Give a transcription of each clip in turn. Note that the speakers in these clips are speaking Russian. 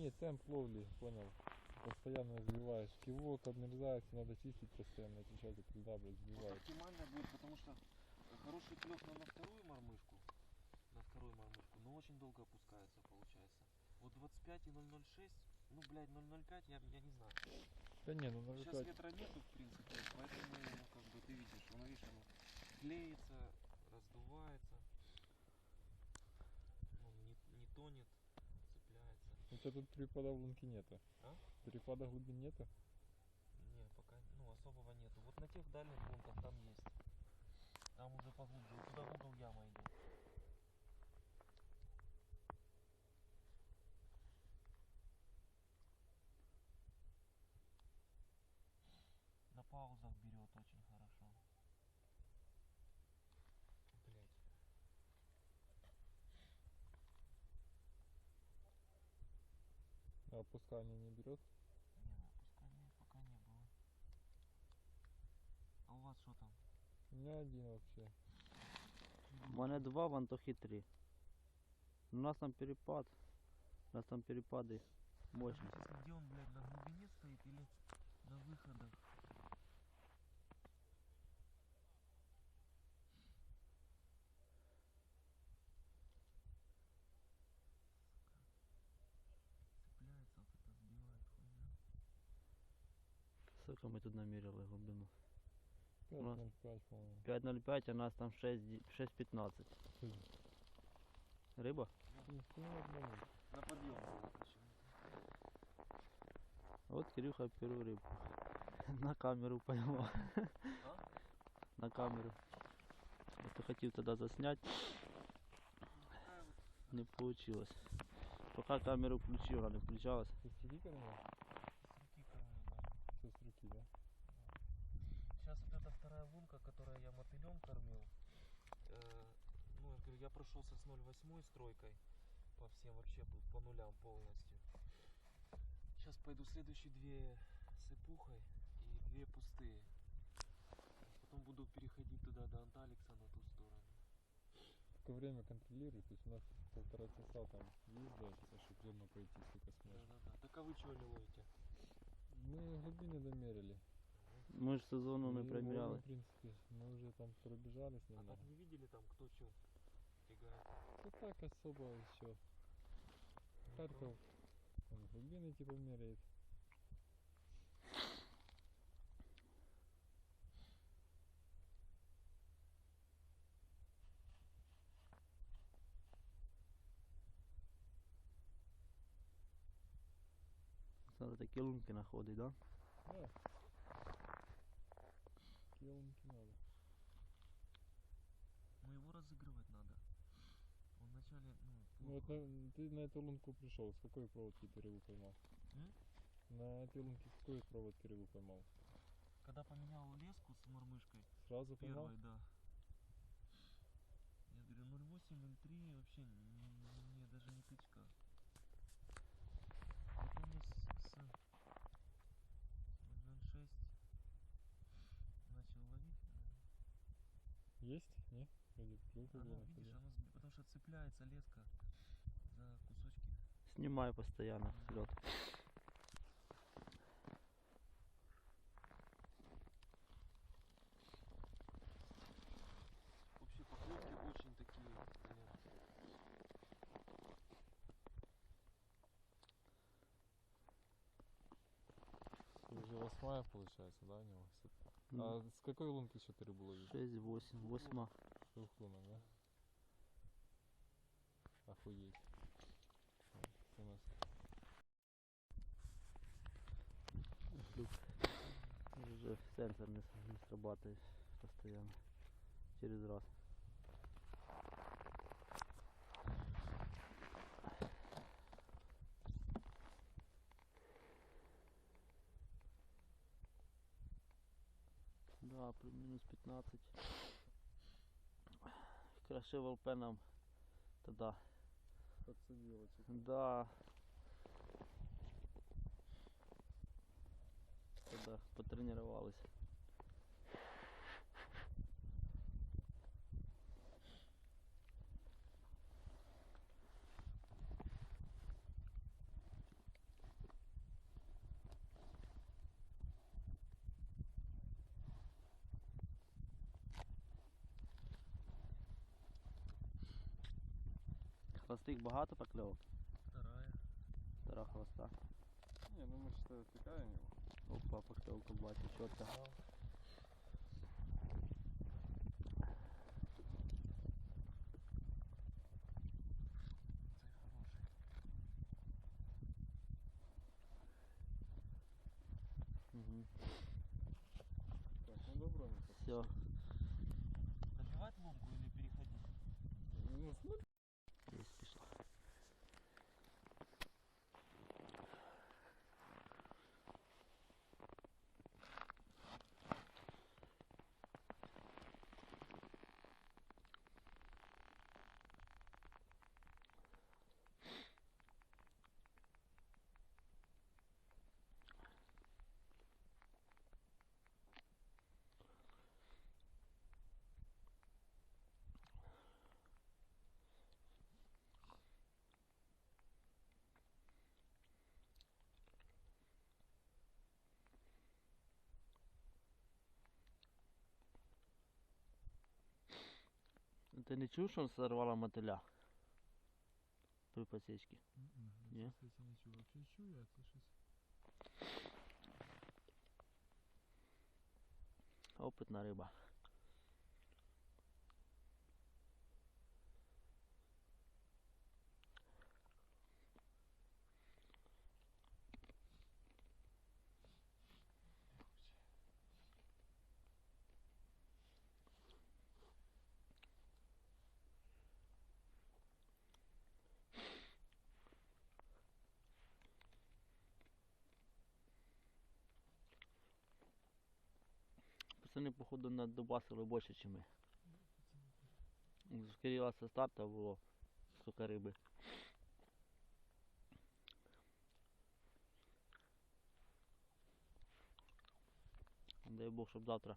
Не, темп ловли, понял. Постоянно сбиваешь. Кивок обмерзается, надо чистить постоянно, отвечать, когда, блядь, сбивает. Оптимально будет, потому что хороший клев на, на вторую мормышку, на вторую мормышку, но очень долго опускается, получается. Вот 25 и 006, ну, блядь, 005, я, я не знаю. Да не, ну Сейчас 0,5. ветра нету, в принципе, поэтому, ну, как бы, ты видишь, он, видишь, оно клеится, раздувается, он не, не тонет, цепляется. У тебя тут перепада в лунке нету. А? Перепада глубин нету? Не, пока, ну, особого нету. Вот на тех дальних лунках там есть. Там уже поглубже, вот туда в угол яма идет. На паузах берет очень А опускание не берет? Не, ну, опускания пока не было. А у вас что там? У меня один вообще. У мене два, в Антохі три. У нас там перепад. У нас там перепады. Скажите, где он, блядь, на глубине стоит или на выходах? Цепляется, вот это сбивает хуйня. Сколько мы тут намерили глибину? 5,05, по-моему. 5.05, а нас там 6, 6.15. Хм. Хуя одного. На подъем Вот Кирюха первую рыбку. На камеру поймал. А? На камеру. Просто хотел тогда заснять, не получилось. Пока камеру включил, она не включалась. Ты с руки кормил? с руки кормлю, да. Да? Сейчас вот эта вторая лунка, которую я мотылем кормил, э, ну, я говорю, я прошелся с 0,8 стройкой по всем вообще по, нулям полностью. Сейчас пойду следующие две с эпухой и две пустые. Потом буду переходить туда до Анталикса на ту сторону. Только время контролируй, то есть у нас полтора часа там есть, да, часа, чтобы зону пройти, сколько сможешь. Да-да-да. Так а вы чего не ловите? Мы глубины домерили. Мы ж сезону не И проміряли. ловим, В принципе, мы уже там пробежались А немного. так не видели там кто что фигает? Ну так особо еще. Харьков, он глубины типа меряет. Надо такі лунки знаходить, да? Да. Килонки надо. Ну его разыгрывать надо. Он вначале, ну, Ну вот на- ты на эту лунку пришел, с какой проводки ты рыбу поймал? М? На этой лунке с какой проводки рыбу поймал? Когда поменял леску с мормышкой, Сразу поймал? Первый, да. Я говорю, 0,8, 0,3 вообще не, не- даже не тычка. С 0,6 начал ловить. Есть? Не? Вроде клюв Оно, уже видишь, оно, потому что цепляется леска за кусочки. Знімаю постійно лед. Вообще поклевки очень такие, блин. Уже восьмая получается, да, у него? С- М. А с какой лунки еще ты рыбу ловишь? 6-8, 8. Двух лунок, да? Охуеть. У нас Уже сенсор не, не срабатывает постоянно. Через раз. Да, при минус 15. Краще волпеном тогда. подсадила чуть. Да. Тогда потренировались. Хвостик багато покльовок? Вторая. Втора хвоста. Не, ну мы что, отвлекаем его. Опа, покльовку бачу, хороший. Угу. Так, ну добро не. Все. Подбивать лунку или переходить? Ну, смотри. Есть пішла. Ти не чув, що сорвала мотиля? При посічці? Не? Я, кстати, не чую. Вообще чую, я это щось. Опитна риба. Пацани, походу, надобасили більше, ніж ми. З Кирила старта було стільки риби. Дай Бог, щоб завтра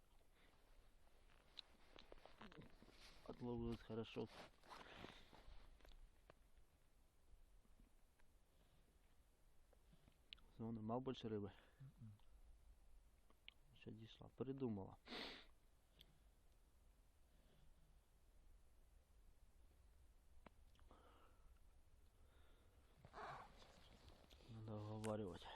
отловилось хорошо. Знову нема більше риби. Що дійшла? Передумала. Надо оговаривать.